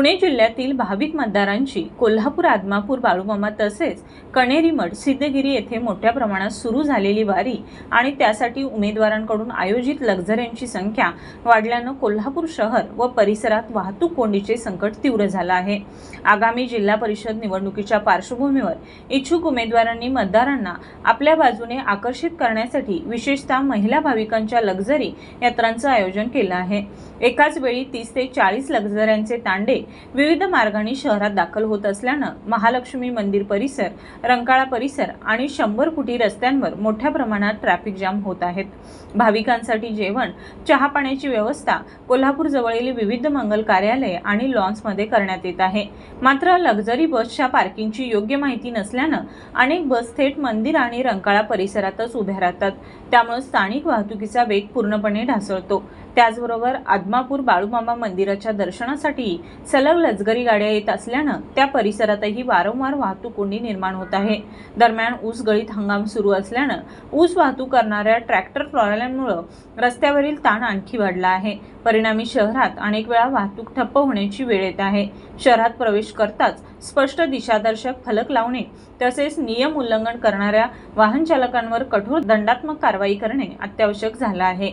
पुणे जिल्ह्यातील भाविक मतदारांची कोल्हापूर आदमापूर बाळूमामा तसेच कणेरीमठ सिद्धगिरी येथे मोठ्या प्रमाणात सुरू झालेली वारी आणि त्यासाठी उमेदवारांकडून आयोजित लक्झऱ्यांची संख्या वाढल्यानं कोल्हापूर शहर व परिसरात वाहतूक कोंडीचे संकट तीव्र झालं आहे. आगामी जिल्हा परिषद निवडणुकीच्या पार्श्वभूमीवर इच्छुक उमेदवारांनी मतदारांना आपल्या बाजूने आकर्षित करण्यासाठी विशेषतः महिला भाविकांच्या लक्झरी यात्रांचं आयोजन केलं आहे. एकाच वेळी तीस ते चाळीस लक्झऱ्यांचे तांडे विविध मार्गाने शहरात दाखल होत असल्यानं महालक्ष्मी मंदिर परिसर रंकाळा परिसर आणि शंभर कुटी रस्त्यांवर मोठ्या प्रमाणात ट्रॅफिक जाम होत आहेत. भाविकांसाठी जेवण चहा पाण्याची व्यवस्था कोल्हापूर जवळील विविध मंगल कार्यालय आणि लॉन्समध्ये करण्यात येत आहे. मात्र लक्झरी बसच्या पार्किंगची योग्य माहिती नसल्यानं अनेक बस थेट मंदिर आणि रंकाळा परिसरातच उभ्या राहतात. त्यामुळे स्थानिक वाहतुकीचा वेग पूर्णपणे ढासळतो. त्याचबरोबर आदमापूर बाळूमामा मंदिराच्या दर्शनासाठी सलग लजगरी गाड्या येत असल्यानं त्या परिसरातही वारंवार वाहतूक कोंडी निर्माण होत आहे. दरम्यान ऊस गळीत हंगाम सुरू असल्यानं ऊस वाहतूक करणाऱ्या ट्रॅक्टर ट्रॉल्यांमुळं रस्त्यावरील ताण आणखी वाढला आहे. परिणामी शहरात अनेक वेळा वाहतूक ठप्प होण्याची वेळ येत आहे. शहरात प्रवेश करताच स्पष्ट दिशादर्शक फलक लावणे तसेच नियम उल्लंघन करणाऱ्या वाहन चालकांवर कठोर दंडात्मक कारवाई करणे अत्यावश्यक झालं आहे.